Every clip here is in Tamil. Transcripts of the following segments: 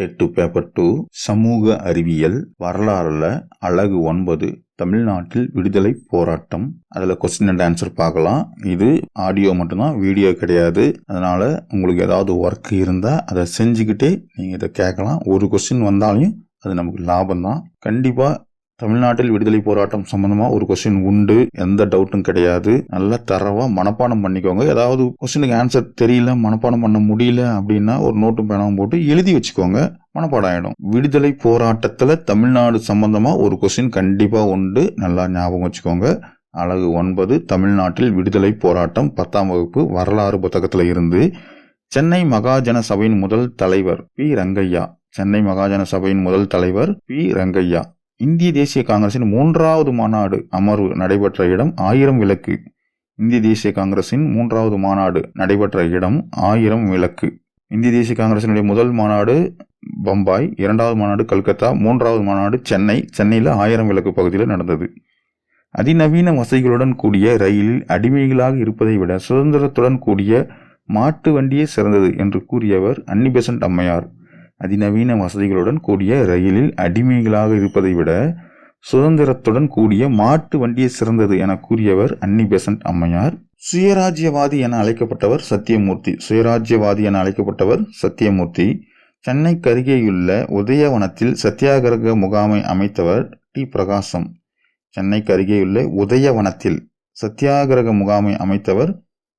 டெட்டு பேப்பர் டூ சமூக அறிவியல் வரலாறுல அழகு ஒன்பது தமிழ்நாட்டில் விடுதலை போராட்டம். அதில் கொஸ்டின் அண்ட் ஆன்சர் பார்க்கலாம். இது ஆடியோ மட்டும்தான் வீடியோ கிடையாது. அதனால் உங்களுக்கு ஏதாவது ஒர்க் இருந்தால் அதை செஞ்சுக்கிட்டே நீங்கள் இதை கேட்கலாம். ஒரு கொஸ்டின் வந்தாலையும் அது நமக்கு லாபம் தான் கண்டிப்பாக தமிழ்நாட்டில் விடுதலை போராட்டம் சம்பந்தமாக ஒரு கொஸ்டின் உண்டு. எந்த டவுட்டும் கிடையாது. நல்லா தரவாக மனப்பாடம் பண்ணிக்கோங்க. ஏதாவது கொஸ்டினுக்கு ஆன்சர் தெரியல மனப்பாடம் பண்ண முடியல அப்படின்னா ஒரு நோட்டும் பேனாவும் போட்டு எழுதி வச்சுக்கோங்க. மனப்பாடம் ஆகிடும் விடுதலை போராட்டத்தில் தமிழ்நாடு சம்பந்தமாக ஒரு கொஸ்டின் கண்டிப்பாக உண்டு. நல்லா ஞாபகம் வச்சுக்கோங்க. அழகு ஒன்பது தமிழ்நாட்டில் விடுதலை போராட்டம் பத்தாம் வகுப்பு வரலாறு புத்தகத்தில் இருந்து சென்னை மகாஜன சபையின் முதல் தலைவர் பி. ரங்கையா. சென்னை மகாஜன சபையின் முதல் தலைவர் பி. ரங்கையா. இந்திய தேசிய காங்கிரசின் மூன்றாவது மாநாடு அமர்வு நடைபெற்ற இடம் ஆயிரம் விளக்கு. இந்திய தேசிய காங்கிரசின் மூன்றாவது மாநாடு நடைபெற்ற இடம் ஆயிரம் விளக்கு. இந்திய தேசிய காங்கிரசினுடைய முதல் மாநாடு பம்பாய் இரண்டாவது மாநாடு கல்கத்தா மூன்றாவது மாநாடு சென்னை. சென்னையில் ஆயிரம் விளக்கு பகுதியில் நடந்தது. அதிநவீன வசதிகளுடன் கூடிய ரயிலில் அடிமைகளாக இருப்பதை விட சுதந்திரத்துடன் கூடிய மாட்டு வண்டியே சிறந்தது என்று கூறியவர் அன்னிபெசன்ட் அம்மையார். அதிநவீன வசதிகளுடன் கூடிய ரயிலில் அடிமைகளாக இருப்பதை விட சுதந்திரத்துடன் கூடிய மாட்டு வண்டியே சிறந்தது என கூறியவர் அன்னி பெசன்ட் அம்மையார். சுயராஜ்யவாதி என அழைக்கப்பட்டவர் சத்தியமூர்த்தி. சுயராஜ்யவாதி என அழைக்கப்பட்டவர் சத்தியமூர்த்தி. சென்னைக்கு அருகேயுள்ள உதயவனத்தில் சத்தியாகிரக முகாமை அமைத்தவர் டி. பிரகாசம். சென்னைக்கு அருகேயுள்ள உதயவனத்தில் சத்தியாகிரக முகாமை அமைத்தவர்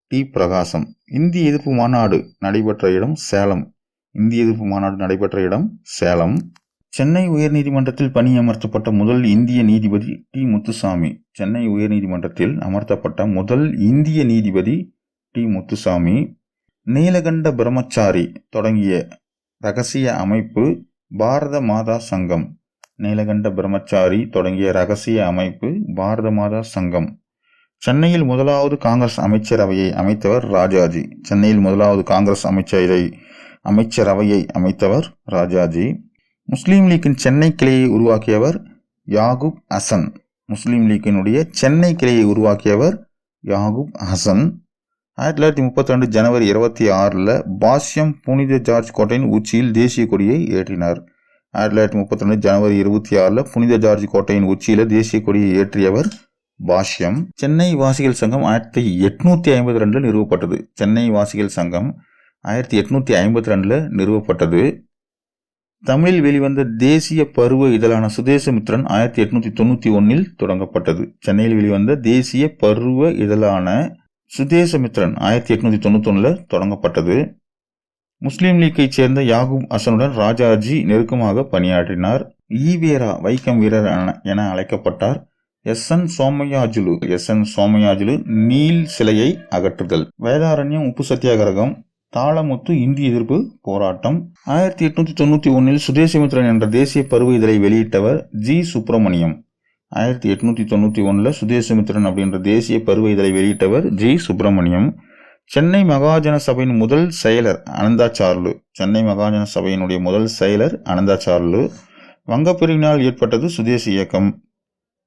டி. பிரகாசம். இந்திய எதிர்ப்பு மாநாடு நடைபெற்ற இடம் சேலம். இந்திய எதிர்ப்பு மாநாடு நடைபெற்ற இடம் சேலம். சென்னை உயர்நீதிமன்றத்தில் பணியமர்த்தப்பட்ட முதல் இந்திய நீதிபதி டி. முத்துசாமி. சென்னை உயர்நீதிமன்றத்தில் அமர்த்தப்பட்ட முதல் இந்திய நீதிபதி டி. முத்துசாமி. நீலகண்ட பிரம்மச்சாரி தொடங்கிய ரகசிய அமைப்பு பாரத மாதா சங்கம். நீலகண்ட பிரம்மச்சாரி தொடங்கிய ரகசிய அமைப்பு பாரத மாதா சங்கம். சென்னையில் முதலாவது காங்கிரஸ் அமைச்சரவையை அமைத்தவர் ராஜாஜி. சென்னையில் முதலாவது காங்கிரஸ் அமைச்சரை அமைச்சரவையை அமைத்தவர் ராஜாஜி. முஸ்லீம் லீக்கின் சென்னை கிளையை உருவாக்கியவர் யாகுப் ஹசன். முஸ்லீம் லீக்கினுடைய சென்னை கிளையை உருவாக்கியவர் யாகுப் ஹசன். ஆயிரத்தி தொள்ளாயிரத்தி முப்பத்தி ரெண்டு ஜனவரி இருபத்தி ஆறில் பாஷ்யம் புனித ஜார்ஜ் கோட்டையின் உச்சியில் தேசிய கொடியை ஏற்றினார். ஆயிரத்தி தொள்ளாயிரத்தி முப்பத்தி ரெண்டு ஜனவரி இருபத்தி ஆறில் புனித ஜார்ஜ் கோட்டையின் உச்சியில் தேசிய கொடியை ஏற்றியவர் பாஷ்யம். சென்னை வாசிகள் சங்கம் ஆயிரத்தி எட்நூற்றி ஐம்பத்தி ரெண்டில் நிறுவப்பட்டது. சென்னை வாசிகள் சங்கம் ஆயிரத்தி எட்நூற்றி ஐம்பத்தி ரெண்டில் நிறுவப்பட்டது. தமிழில் வெளிவந்த தேசிய பருவ இதழான சுதேசமித்ரன் ஆயிரத்தி எட்நூத்தி தொண்ணூற்றி ஒன்னில் தொடங்கப்பட்டது. சென்னையில் வெளிவந்த தேசிய பருவ இதழான சுதேசமித்ரன் ஆயிரத்தி எட்நூத்தி தொண்ணூத்தொன்னில் தொடங்கப்பட்டது. முஸ்லீம் லீக்கைச் சேர்ந்த யாகூப் ஹசனுடன் ராஜாஜி நெருக்கமாக பணியாற்றினார். ஈவேரா வைக்கம் வீரர் என- அழைக்கப்பட்டார். S. N. Somayajulu S. N. Somayajulu Neill சிலையை அகற்றுதல். வேதாரண்யம் உப்பு சத்தியாகிரகம் தாளமுத்து இந்திய எதிர்ப்பு போராட்டம். ஆயிரத்தி எட்நூத்தி தொண்ணூத்தி ஒன்னில் சுதேசிமித்ரன் என்ற தேசிய பருவ இதழை வெளியிட்டவர் ஜி. சுப்பிரமணியம். ஆயிரத்தி எட்நூத்தி தொண்ணூத்தி ஒன்றில் சுதேசமித்ரன் அப்படின்ற தேசிய பருவ இதழை வெளியிட்டவர் ஜி. சுப்பிரமணியம். சென்னை மகாஜன சபையின் முதல் செயலர் அனந்தாச்சார்லு. சென்னை மகாஜன சபையினுடைய முதல் செயலர் அனந்தாச்சார்லு. வங்கப்பிரிவினால் ஏற்பட்டது சுதேசி இயக்கம்.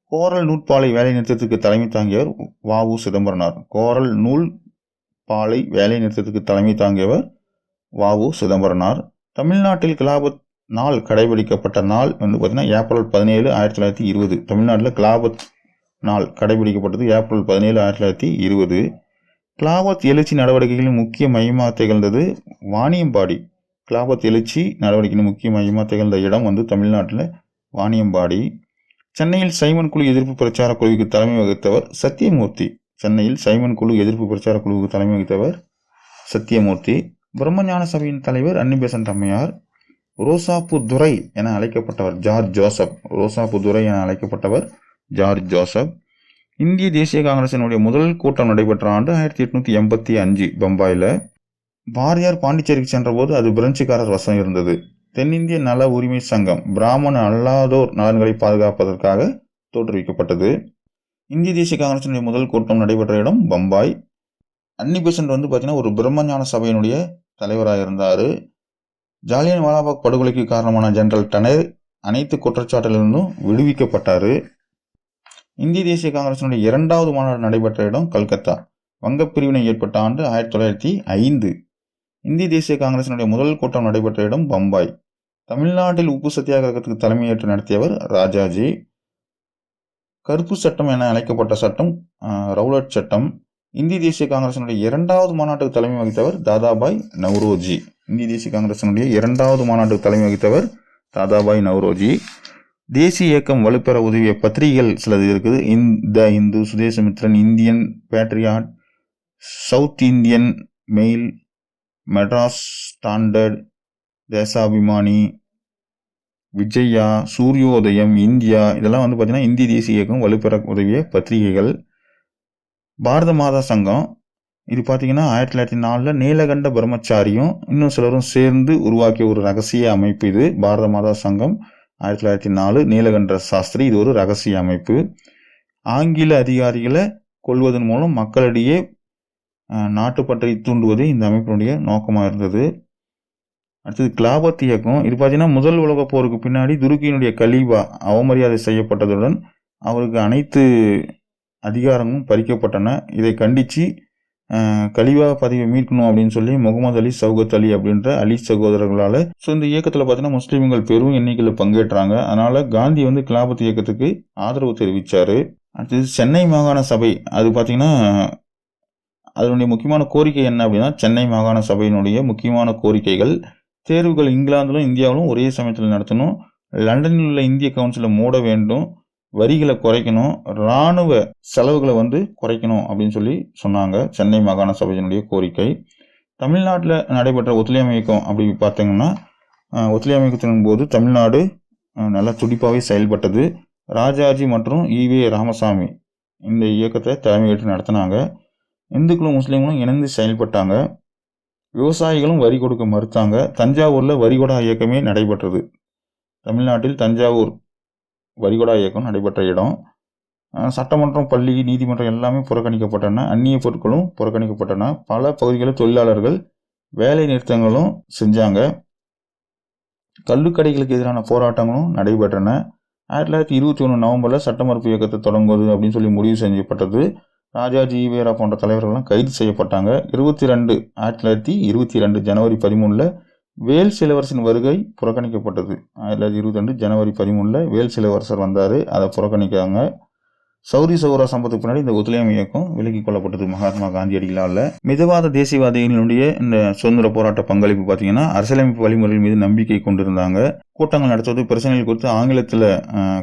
கோரல் நூற்பாலை வேலை நிறுத்தத்துக்கு தலைமை தாங்கியவர் உ. சிதம்பரனார். கோரல் நூல் பாலை வேலை நிறுத்தத்துக்கு தலைமை தாங்கியவர் வாவு சிதம்பரனார். தமிழ்நாட்டில் கிலாபத் நாள் கடைபிடிக்கப்பட்ட நாள் வந்து பார்த்தீங்கன்னா ஏப்ரல் பதினேழு ஆயிரத்தி தொள்ளாயிரத்தி இருபது. தமிழ்நாட்டில் கிலாபத் நாள் கடைபிடிக்கப்பட்டது ஏப்ரல் பதினேழு ஆயிரத்தி தொள்ளாயிரத்தி இருபது. கிலாபத் எழுச்சி நடவடிக்கைகளின் முக்கிய மையமாக திகழ்ந்தது வாணியம்பாடி. கிலாபத் எழுச்சி நடவடிக்கையின் முக்கிய மையமாக திகழ்ந்த இடம் வந்து தமிழ்நாட்டில் வாணியம்பாடி. சென்னையில் சைமன் குழு எதிர்ப்பு பிரச்சார குழுவுக்கு தலைமை வகித்தவர் சத்தியமூர்த்தி. சென்னையில் சைமன் குழு எதிர்ப்பு பிரச்சார குழுவுக்கு தலைமை வகித்தவர் சத்தியமூர்த்தி பிரம்மஞான சபையின் தலைவர் அன்னிபேசன் தம்மையார் ரோசாப்பு துரை என அழைக்கப்பட்டவர் ஜார்ஜ் ஜோசப். ரோசாப்பு துரை என அழைக்கப்பட்டவர் ஜார்ஜ் ஜோசப். இந்திய தேசிய காங்கிரசினுடைய முதல் கூட்டம் நடைபெற்ற ஆண்டு ஆயிரத்தி எட்நூற்றி எண்பத்தி அஞ்சு பம்பாயில். பாரதியார் பாண்டிச்சேரிக்கு சென்றபோது அது பிரெஞ்சுக்காரர் வசம் இருந்தது. தென்னிந்திய நல உரிமை சங்கம் பிராமண அல்லாதோர் நலன்களை பாதுகாப்பதற்காக தோற்றுவிக்கப்பட்டது. இந்திய தேசிய காங்கிரசினுடைய முதல் கூட்டம் நடைபெற்ற இடம் பம்பாய். அன்னி பெசன்ட் வந்து பார்த்தீங்கன்னா ஒரு பிரம்மஞான சபையினுடைய தலைவராக இருந்தார். ஜாலியன் வாலாபாக் படுகொலைக்கு காரணமான ஜெனரல் டனர் அனைத்து குற்றச்சாட்டிலிருந்தும் விடுவிக்கப்பட்டார். இந்திய தேசிய காங்கிரசினுடைய இரண்டாவது மாநாடு நடைபெற்ற இடம் கல்கத்தா. வங்கப் பிரிவினை ஏற்பட்ட ஆண்டு ஆயிரத்தி தொள்ளாயிரத்தி ஐந்து. இந்திய தேசிய காங்கிரசினுடைய முதல் கூட்டம் நடைபெற்ற இடம் பம்பாய். தமிழ்நாட்டில் உப்பு சத்தியாகிரகத்துக்கு தலைமையேற்று நடத்தியவர் ராஜாஜி. கருப்பு சட்டம் என அழைக்கப்பட்ட சட்டம் ரவுலட் சட்டம். இந்திய தேசிய காங்கிரசினுடைய இரண்டாவது மாநாட்டுக்கு தலைமை வகித்தவர் தாதாபாய் நவ்ரோஜி. இந்திய தேசிய காங்கிரசினுடைய இரண்டாவது மாநாட்டுக்கு தலைமை வகித்தவர் தாதாபாய் நவ்ரோஜி. தேசிய இயக்கம் வலுப்பெற உதவிய பத்திரிகைகள் சிலது இருக்குது. இந்த Hindu Swadesamitran Indian Patriot South Indian Mail Madras Standard Desabhimani Vijaya Suryodayam India இதெல்லாம் வந்து பார்த்திங்கன்னா இந்திய தேசிய இயக்கம் வலுப்பெற உதவிய பத்திரிகைகள். பாரத மாதா சங்கம் இது பார்த்திங்கன்னா ஆயிரத்தி தொள்ளாயிரத்தி நாலில் நீலகண்ட பிரம்மச்சாரியும் இன்னும் சிலரும் சேர்ந்து உருவாக்கிய ஒரு ரகசிய அமைப்பு இது. பாரத மாதா சங்கம் ஆயிரத்தி தொள்ளாயிரத்தி நாலு நீலகண்ட சாஸ்திரி இது ஒரு ரகசிய அமைப்பு. ஆங்கில அதிகாரிகளை கொள்வதன் மூலம் மக்களிடையே நாட்டுப்பற்றை தூண்டுவது இந்த அமைப்பினுடைய நோக்கமாக இருந்தது. அடுத்தது கிலாபத் இயக்கம் இது பார்த்தீங்கன்னா முதல் உலகப் போருக்கு பின்னாடி துருக்கியினுடைய கலீபா அவமரியாதை செய்யப்பட்டதுடன் அவருக்கு அனைத்து அதிகாரமும் பறிக்கப்பட்டன. இதை கண்டித்து கலிவா பதவியை மீட்கணும் அப்படின்னு சொல்லி முகமது அலி சௌகத் அலி அப்படின்ற அலி சகோதரர்களால். ஸோ இந்த இயக்கத்தில் பார்த்தீங்கன்னா முஸ்லீம்கள் பெரும் எண்ணிக்கையில் பங்கேற்றாங்க. அதனால் காந்தி வந்து கிலாபத் இயக்கத்துக்கு ஆதரவு தெரிவித்தார் அடுத்தது சென்னை மாகாண சபை. அது பார்த்தீங்கன்னா அதனுடைய முக்கியமான கோரிக்கை என்ன அப்படின்னா சென்னை மாகாண சபையினுடைய முக்கியமான கோரிக்கைகள். தேர்வுகள் இங்கிலாந்திலும் இந்தியாவிலும் ஒரே சமயத்தில் நடத்தணும். லண்டனில் உள்ள இந்திய கவுன்சிலை மூட வேண்டும். வரிகளை குறைக்கணும். இராணுவ செலவுகளை வந்து குறைக்கணும் அப்படின்னு சொல்லி சொன்னாங்க. சென்னை மாகாண சபையினுடைய கோரிக்கை. தமிழ்நாட்டில் நடைபெற்ற ஒத்துழையாமை இயக்கம் அப்படி பார்த்தீங்கன்னா அஹ், ஒத்துழையாமை இயக்கத்தின் போது தமிழ்நாடு நல்லா துடிப்பாகவே செயல்பட்டது. ராஜாஜி மற்றும் ஈவே ராமசாமி இந்த இயக்கத்தை தலைமையேற்று நடத்தினாங்க. இந்துக்களும் முஸ்லீம்களும் இணைந்து செயல்பட்டாங்க. விவசாயிகளும் வரி கொடுக்க மறுத்தாங்க. தஞ்சாவூரில் வரிகொடா இயக்கமே நடைபெற்றது. தமிழ்நாட்டில் தஞ்சாவூர் வரிகொடா இயக்கம் நடைபெற்ற இடம். சட்டமன்றம் பள்ளி நீதிமன்றம் எல்லாமே புறக்கணிக்கப்பட்டன. அந்நிய பொருட்களும் புறக்கணிக்கப்பட்டன. பல பகுதிகளில் தொழிலாளர்கள் வேலை நிறுத்தங்களும் செஞ்சாங்க. கல்லுக்கடைகளுக்கு எதிரான போராட்டங்களும் நடைபெற்றன. ஆயிரத்தி தொள்ளாயிரத்தி இருபத்தி ஒன்று நவம்பரில் சட்ட மறுப்பு இயக்கத்தை தொடங்குவது அப்படின்னு சொல்லி முடிவு செய்யப்பட்டது ராஜாஜி ஈவேரா போன்ற தலைவர்கள்லாம் கைது செய்யப்பட்டாங்க. இருபத்தி ரெண்டு ஆயிரத்தி தொள்ளாயிரத்தி இருபத்தி ரெண்டு ஜனவரி பதிமூணில் வேல் சிலவரசின் வருகை புறக்கணிக்கப்பட்டது. ஆயிரத்தி தொள்ளாயிரத்தி இருபத்தி ரெண்டு ஜனவரி பதிமூணில் வேல் சிலவரசர் வந்தார். அதை புறக்கணிக்காங்க சௌரி சௌரா சம்பத்துக்கு பின்னாடி இந்த ஒத்துழையாமை இயக்கம் விலக்கிக் கொள்ளப்பட்டது. மகாத்மா காந்தியடிகளால். மிதவாத தேசியவாதிகளுடைய இந்த சுதந்திர போராட்ட பங்களிப்பு பார்த்தீங்கன்னா அரசியலமைப்பு வழிமுறைகள் மீது நம்பிக்கை கொண்டிருந்தாங்க. கூட்டங்கள் நடத்துவது பிரச்சனைகள் குறித்து ஆங்கிலத்தில்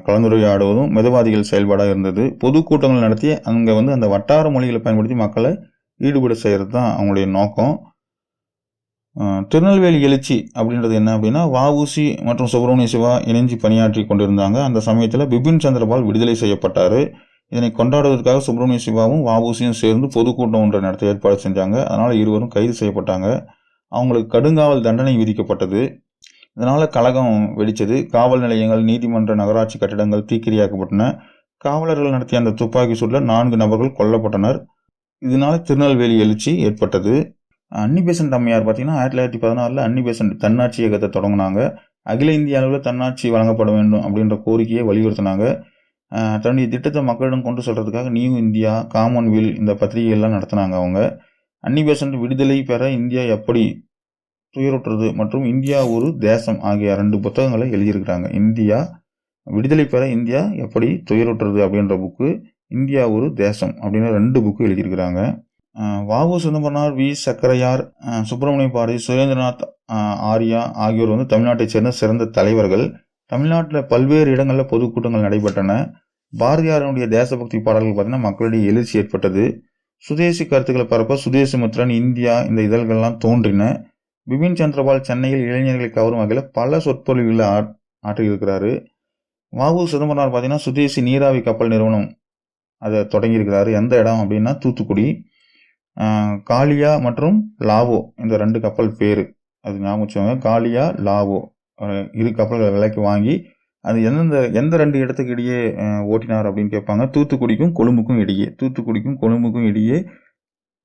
கலந்துரையாடுவதும் மிதவாதிகள் செயல்பாடாக இருந்தது. பொது கூட்டங்கள் நடத்தி அங்கே வந்து அந்த வட்டார மொழிகளை பயன்படுத்தி மக்களை ஈடுபட செய்கிறது தான் அவங்களுடைய நோக்கம். திருநெல்வேலி எழுச்சி அப்படின்றது என்ன அப்படின்னா வஉசி மற்றும் சுப்பிரமணிய சிவா இணைஞ்சு பணியாற்றி கொண்டிருந்தாங்க. அந்த சமயத்தில் பிபின் சந்திரபால் விடுதலை செய்யப்பட்டார். இதனை கொண்டாடுவதற்காக சுப்பிரமணிய சிவாவும் வாபூசியும் சேர்ந்து பொதுக்கூட்டம் ஒன்றை நடத்த ஏற்பாடு செஞ்சாங்க. அதனால் இருவரும் கைது செய்யப்பட்டாங்க. அவங்களுக்கு கடுங்காவல் தண்டனை விதிக்கப்பட்டது. இதனால் கழகம் வெடித்தது. காவல் நிலையங்கள் நீதிமன்ற நகராட்சி கட்டிடங்கள் தீக்கிரையாக்கப்பட்டன. காவலர்கள் நடத்திய அந்த துப்பாக்கி சூட்டில் நான்கு நபர்கள் கொல்லப்பட்டனர். இதனால திருநெல்வேலி எழுச்சி ஏற்பட்டது. அன்னி பெசன்ட் அம்மையார் பார்த்தீங்கன்னா ஆயிரத்தி தொள்ளாயிரத்தி பதினாறில் அன்னி தன்னாட்சி இயக்கத்தை தொடங்கினாங்க. அகில இந்திய அளவில் தன்னாட்சி வழங்கப்பட வேண்டும் அப்படின்ற கோரிக்கையை வலியுறுத்தினாங்க. தன்னுடைய திட்டத்தை மக்களிடம் கொண்டு சொல்கிறதுக்காக நியூ இந்தியா காமன்வெல் இந்த பத்திரிகைகள்லாம் நடத்தினாங்க அவங்க. அன்னி பெசன்ட் விடுதலை பெற இந்தியா எப்படி துயருற்றது மற்றும் இந்தியா ஒரு தேசம் ஆகிய ரெண்டு புத்தகங்களை எழுதியிருக்கிறாங்க. இந்தியா விடுதலை பெற இந்தியா எப்படி துயருற்றது அப்படின்ற புக்கு இந்தியா ஒரு தேசம் அப்படின்னு ரெண்டு புக்கு எழுதியிருக்கிறாங்க. வாவு சிதம்பரனார் வி. சக்கரையார் சுப்பிரமணிய பாரதி சுரேந்திரநாத் ஆர்யா ஆகியோர் வந்து தமிழ்நாட்டைச் சேர்ந்த சிறந்த தலைவர்கள். தமிழ்நாட்டில் பல்வேறு இடங்களில் பொதுக்கூட்டங்கள் நடைபெற்றன. பாரதியாரனுடைய தேசபக்தி பாடல்கள் பார்த்தீங்கன்னா மக்களிடையே எழுச்சி ஏற்பட்டது. சுதேசி கருத்துக்களை பரப்ப சுதேசமித்ரன் இந்தியா இந்த இதழ்கள்லாம் தோன்றின. பிபின் சந்திரபால் சென்னையில் இளைஞர்களை கவரும் வகையில் பல சொற்பொழிவுகளை ஆ ஆற்றியிருக்கிறாரு. வாவு சிதம்பரனார் பார்த்தீங்கன்னா சுதேசி நீராவி கப்பல் நிறுவனம் அதை தொடங்கியிருக்கிறாரு. எந்த இடம் அப்படின்னா தூத்துக்குடி. காளியா மற்றும் லாவோ இந்த ரெண்டு கப்பல் பேர். அது ஞாபகம் வச்சுக்கோங்க. காளியா லாவோ. இரு கப்பல்களை விலைக்கு வாங்கி அது எந்தெந்த எந்த ரெண்டு இடத்துக்கு இடையே ஓட்டினார் அப்படின்னு கேட்பாங்க. தூத்துக்குடிக்கும் கொழும்புக்கும் இடையே. தூத்துக்குடிக்கும் கொழும்புக்கும் இடையே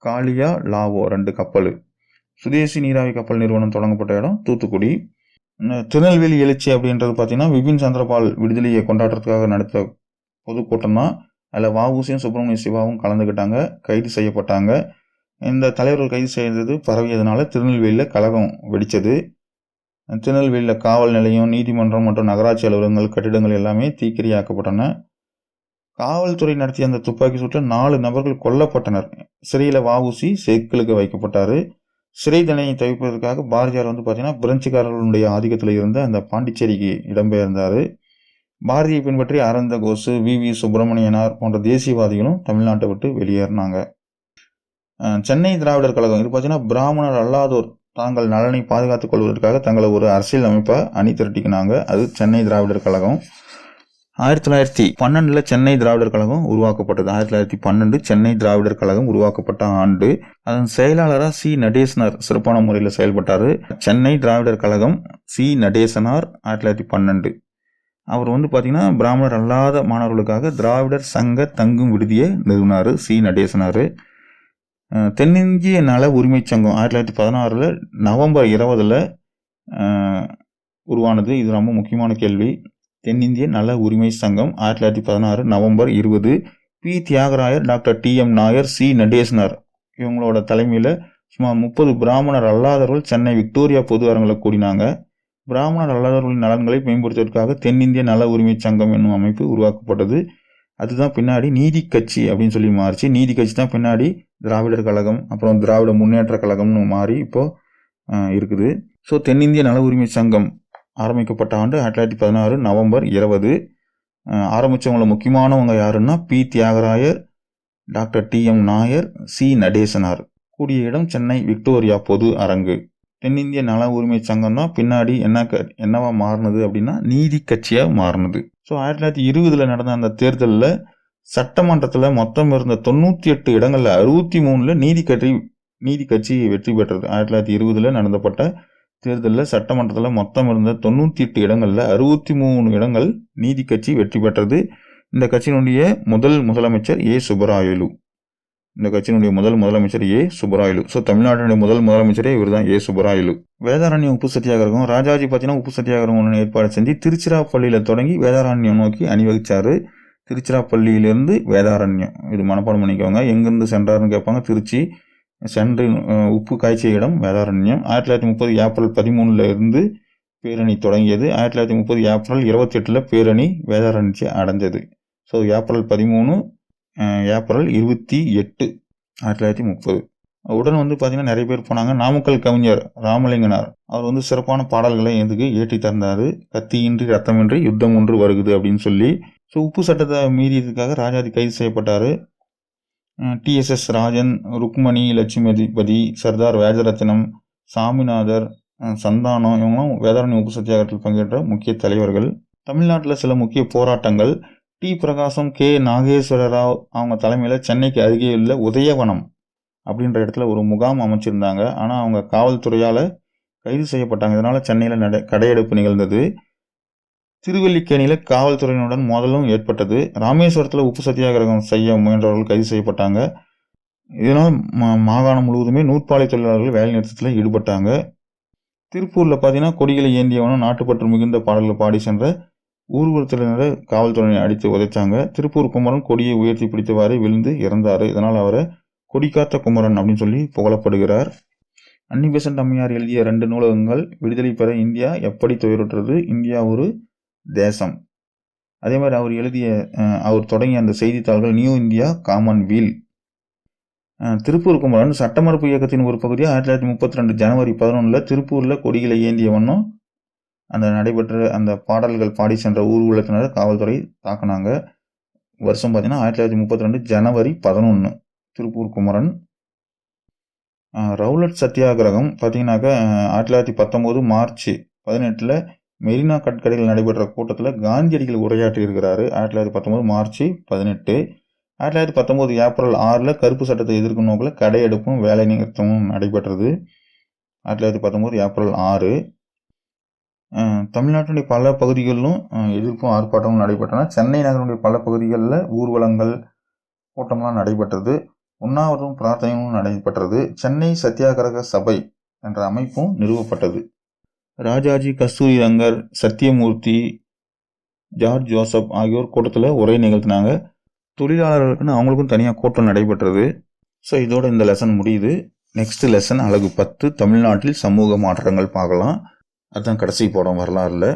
காளியா லாவோ ரெண்டு கப்பல். சுதேசி நீராவி கப்பல் நிறுவனம் தொடங்கப்பட்ட இடம் தூத்துக்குடி. திருநெல்வேலி எழுச்சி அப்படின்றது பார்த்தீங்கன்னா விபின் சந்திரபால் விடுதலையை கொண்டாடுறதுக்காக நடத்த பொதுக்கூட்டம் தான் அதில் வஉசியும் சுப்பிரமணிய சிவாவும் கலந்துக்கிட்டாங்க கைது செய்யப்பட்டாங்க. இந்த தலைவர்கள் கைது செய்தது பரவியதுனால திருநெல்வேலியில் கழகம் வெடித்தது திருநெல்வேலியில் காவல் நிலையம் நீதிமன்றம் மற்றும் நகராட்சி அலுவலகங்கள் கட்டிடங்கள் எல்லாமே தீக்கிரையாக்கப்பட்டன. காவல்துறை நடத்திய அந்த துப்பாக்கி சூட்டில் நாலு நபர்கள் கொல்லப்பட்டனர். சிறையில் வாவுசி செக்கிலுக்கு வைக்கப்பட்டார். சிறை தண்டனையை தவிர்ப்பதற்காக பாரதியார் வந்து பார்த்தீங்கன்னா பிரெஞ்சுக்காரர்களுடைய ஆதிக்கத்தில் இருந்த அந்த பாண்டிச்சேரிக்கு இடம்பெயர்ந்தார். பாரதியை பின்பற்றி அரந்த கோசு வி. வி. சுப்பிரமணியனார் போன்ற தேசியவாதிகளும் தமிழ்நாட்டை விட்டு வெளியேறினாங்க. சென்னை திராவிடர் கழகம் இது பார்த்தீங்கன்னா பிராமணர் அல்லாதோர் தாங்கள் நலனை பாதுகாத்துக் கொள்வதற்காக தங்களை ஒரு அரசியல் அமைப்பை அணி திரட்டிக்கினாங்க. அது சென்னை திராவிடர் கழகம். ஆயிரத்தி தொள்ளாயிரத்தி பன்னெண்டில் சென்னை திராவிடர் கழகம் உருவாக்கப்பட்டது. ஆயிரத்தி தொள்ளாயிரத்தி பன்னெண்டு சென்னை திராவிடர் கழகம் உருவாக்கப்பட்ட ஆண்டு. அதன் செயலாளராக சி. நடேசனார் சிறப்பான முறையில் செயல்பட்டார். சென்னை திராவிடர் கழகம் சி. நடேசனார் ஆயிரத்தி தொள்ளாயிரத்தி பன்னெண்டு. அவர் வந்து பார்த்திங்கன்னா பிராமணர் அல்லாத மாணவர்களுக்காக திராவிடர் சங்க தங்கும் விடுதியை நிறுவினார் சி. நடேசனார். தென்னிந்திய நல உரிமைச் சங்கம் ஆயிரத்தி தொள்ளாயிரத்தி பதினாறில் நவம்பர் இருபதில் உருவானது. இது ரொம்ப முக்கியமான கேள்வி. தென்னிந்திய நல உரிமை சங்கம் ஆயிரத்தி தொள்ளாயிரத்தி பதினாறு நவம்பர் இருபது. P. Thyagarayar doctor T. M. Nair C. Natesanar. இவங்களோட தலைமையில் சுமார் முப்பது பிராமணர் அல்லாதவர்கள் சென்னை விக்டோரியா பொது அரங்கில் கூடினாங்க. பிராமணர் அல்லாதவர்களின் நலன்களை மேம்படுத்துவதற்காக தென்னிந்திய நல உரிமை சங்கம் என்னும் அமைப்பு உருவாக்கப்பட்டது. அதுதான் பின்னாடி நீதி கட்சி அப்படின்னு சொல்லி மாறிச்சு. நீதி கட்சி தான் பின்னாடி திராவிடர் கழகம் அப்புறம் திராவிட முன்னேற்ற கழகம்னு மாறி இப்போது இருக்குது. ஸோ தென்னிந்திய நல உரிமை சங்கம் ஆரம்பிக்கப்பட்ட ஆண்டு ஆயிரத்தி தொள்ளாயிரத்தி பதினாறு நவம்பர் இருபது. ஆரம்பித்தவங்கள முக்கியமானவங்க யாருன்னா P. Thyagarayar doctor T. M. Nair C. Natesanar. கூடிய இடம் சென்னை விக்டோரியா பொது அரங்கு. தென்னிந்திய நல உரிமை சங்கம் தான் பின்னாடி என்ன க என்னவா மாறினது அப்படின்னா நீதி கட்சியாக மாறினது. ஸோ ஆயிரத்தி தொள்ளாயிரத்தி இருபதில் நடந்த அந்த தேர்தலில் சட்டமன்றத்தில் மொத்தம் இருந்த தொண்ணூற்றி எட்டு இடங்களில் அறுபத்தி மூணில் நீதி கட்சி நீதி கட்சி வெற்றி பெற்றது. ஆயிரத்தி தொள்ளாயிரத்தி இருபதில் நடந்தப்பட்ட தேர்தலில் சட்டமன்றத்தில் மொத்தம் இருந்த தொண்ணூற்றி எட்டு இடங்களில் அறுபத்தி மூணு இடங்கள் நீதி கட்சி வெற்றி பெற்றது. இந்த கட்சியினுடைய முதல் முதலமைச்சர் ஏ சுப்பராயலு. இந்த கட்சியினுடைய முதல் முதலமைச்சர் ஏ சுப்பராயலு. ஸோ தமிழ்நாட்டினுடைய முதல் முதலமைச்சரே இவர் தான் ஏ சுப்பராயலு. வேதாரண்யம் உப்பு சத்தியாகிரகம். ராஜாஜி பார்த்தீங்கன்னா உப்பு சத்தியாகிரகம் ஒன்று ஏற்பாடு செஞ்சு திருச்சிராப்பள்ளியில் தொடங்கி வேதாரண்யம் நோக்கி அணிவகுச்சார். திருச்சிராப்பள்ளியிலேருந்து வேதாரண்யம். இது மனப்பாடம் பண்ணிக்கோங்க. எங்கேருந்து சென்றாருன்னு கேட்பாங்க. திருச்சி சென்று உப்பு காய்ச்சிய இடம் வேதாரண்யம். ஆயிரத்தி தொள்ளாயிரத்தி முப்பது ஏப்ரல் பதிமூணில் இருந்து பேரணி தொடங்கியது. ஆயிரத்தி தொள்ளாயிரத்தி முப்பது ஏப்ரல் இருபத்தி எட்டில் பேரணி வேதாரண்யத்தை அடைஞ்சது. ஸோ ஏப்ரல் பதிமூணு ஏப்ரல் இருபத்தி எட்டு ஆயிரத்தி தொள்ளாயிரத்தி முப்பது. உடன் வந்து பார்த்திங்கன்னா நிறைய பேர் போனாங்க. நாமக்கல் கவிஞர் ராமலிங்கனார். அவர் வந்து சிறப்பான பாடல்களை எதுக்கு ஏற்றி தந்தார்? கத்தியின்றி ரத்தமின்றி யுத்தம் ஒன்று வருகுது அப்படின்னு சொல்லி ஸோ உப்பு சட்டத்தை மீறியதுக்காக ராஜாதி கைது செய்யப்பட்டார். டிஎஸ்எஸ் ராஜன் ருக்மணி லட்சுமிபதி சர்தார் வேஜரத்தினம் சாமிநாதர் சந்தானம் இவங்களாம் வேதாரண்ய உப்பு சத்தியாகரத்தில் பங்கேற்ற முக்கிய தலைவர்கள். தமிழ்நாட்டில் சில முக்கிய போராட்டங்கள். டி பிரகாசம் கே நாகேஸ்வர ராவ் அவங்க தலைமையில் சென்னைக்கு அருகே உள்ள உதயவனம் அப்படின்ற இடத்துல ஒரு முகாம் அமைச்சிருந்தாங்க. ஆனால் அவங்க காவல்துறையால் கைது செய்யப்பட்டாங்க. இதனால் சென்னையில் நட கடையெடுப்பு நிகழ்ந்தது. திருவல்லிக்கேணியில் காவல்துறையினுடன் மோதலும் ஏற்பட்டது. ராமேஸ்வரத்தில் உப்பு சத்தியாகிரகம் செய்ய முயன்றவர்கள் கைது செய்யப்பட்டாங்க. இதனால் மாகாணம் முழுவதுமே நூற்பாலை தொழிலாளர்கள் வேலை நிறுத்தத்தில் ஈடுபட்டாங்க. திருப்பூரில் பார்த்தீங்கன்னா கொடிகளை ஏந்தியவனும் நாட்டுப்பற்று மிகுந்த பாடல்கள் பாடி சென்ற ஊர்வலத்தினரை காவல்துறையினர் அடித்து உதைச்சாங்க. திருப்பூர் குமரன் கொடியை உயர்த்தி பிடித்தவாறு விழுந்து இறந்தார். இதனால் அவரை கொடிக்காத்த குமரன் அப்படின்னு சொல்லி புகழப்படுகிறார். அன்னி பெசன்ட் அம்மையார் எழுதிய ரெண்டு நூலகங்கள் விடுதலை பெற இந்தியா எப்படி துயருற்றது? இந்தியா ஒரு தேசம். அதே மாதிரி அவர் எழுதிய அவர் தொடங்கிய அந்த செய்தித்தாள்கள் New India commonweal Tiruppur Kumaran சட்டமறுப்பு இயக்கத்தின் ஒரு பகுதியாக ஆயிரத்தி தொள்ளாயிரத்தி முப்பத்தி ரெண்டு ஜனவரி பதினொன்றில் திருப்பூரில் கொடிகளை ஏந்திய வண்ணம் அந்த நடைபெற்ற அந்த பாடல்கள் பாடி சென்ற ஊர்வலத்தினர் காவல்துறை தாக்குனாங்க. வருஷம் பார்த்தீங்கன்னா ஆயிரத்தி தொள்ளாயிரத்தி முப்பத்தி ரெண்டு ஜனவரி பதினொன்று திருப்பூர் குமரன். ரவுலட் சத்தியாகிரகம் பார்த்தீங்கன்னாக்கா ஆயிரத்தி தொள்ளாயிரத்தி பத்தொம்போது மார்ச் பதினெட்டில் மெரினா கடற்கரையில் நடைபெற்ற கூட்டத்தில் காந்தியடிகள் உரையாற்றி இருக்கிறாரு ஆயிரத்தி தொள்ளாயிரத்தி பத்தொம்போது மார்ச் பதினெட்டு. ஆயிரத்தி தொள்ளாயிரத்தி பத்தொம்போது ஏப்ரல் ஆறில் கருப்பு சட்டத்தை எதிர்க்கும் நோக்கில் கடையெடுப்பும் வேலை நிறுத்தமும் நடைபெற்றது. ஆயிரத்தி தொள்ளாயிரத்தி பத்தொம்போது ஏப்ரல் ஆறு. தமிழ்நாட்டினுடைய பல பகுதிகளிலும் எதிர்ப்பும் ஆர்ப்பாட்டமும் நடைபெற்றன. சென்னை நகரினுடைய பல பகுதிகளில் ஊர்வலங்கள் கூட்டம்லாம் நடைபெற்றது. உண்ணாவிரதம் பிரார்த்தனையும் நடைபெற்றது. சென்னை சத்தியாகிரக சபை என்ற அமைப்பும் நிறுவப்பட்டது. ராஜாஜி கஸ்தூரி ரங்கர் சத்தியமூர்த்தி ஜார்ஜ் ஜோசப் ஆகியோர் கூட்டத்தில் உரை நிகழ்த்தினாங்க. தொழிலாளர்களுக்குன்னு அவங்களுக்கும் தனியாக கூட்டம் நடைபெற்றது. ஸோ இதோட இந்த லெசன் முடியுது. நெக்ஸ்ட் லெசன் அழகு பத்து தமிழ்நாட்டில் சமூக மாற்றங்கள் பார்க்கலாம். அதுதான் கடைசி படம் வரலாறுல.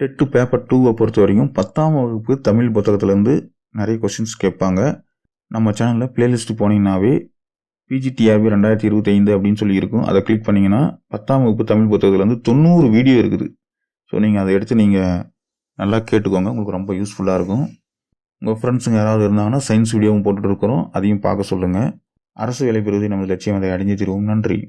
டெட்டு பேப்பர் டூவை பொறுத்த வரைக்கும் பத்தாம் வகுப்பு தமிழ் புத்தகத்துலேருந்து நிறைய கொஷின்ஸ் கேட்பாங்க. நம்ம சேனலில் பிளேலிஸ்ட்டு போனீங்கன்னாவே பிஜிடிஆர்பி ரெண்டாயிரத்தி இருபத்தைந்து அப்படின்னு சொல்லி இருக்கும். அதை கிளிக் பண்ணிங்கன்னா பத்தாம் வகுப்பு தமிழ் புத்தகத்துலேருந்து தொண்ணூறு வீடியோ இருக்குது. ஸோ நீங்கள் அதை எடுத்து நீங்கள் நல்லா கேட்டுக்கோங்க. உங்களுக்கு ரொம்ப யூஸ்ஃபுல்லாக இருக்கும். உங்கள் ஃப்ரெண்ட்ஸுங்க யாராவது இருந்தாங்கன்னா சயின்ஸ் வீடியோவும் போட்டுட்டு இருக்கிறோம். அதையும் பார்க்க சொல்லுங்கள் அரசு வேலை பெறுவதை நமது லட்சியம் அதை அடைஞ்சு தருவோம். நன்றி.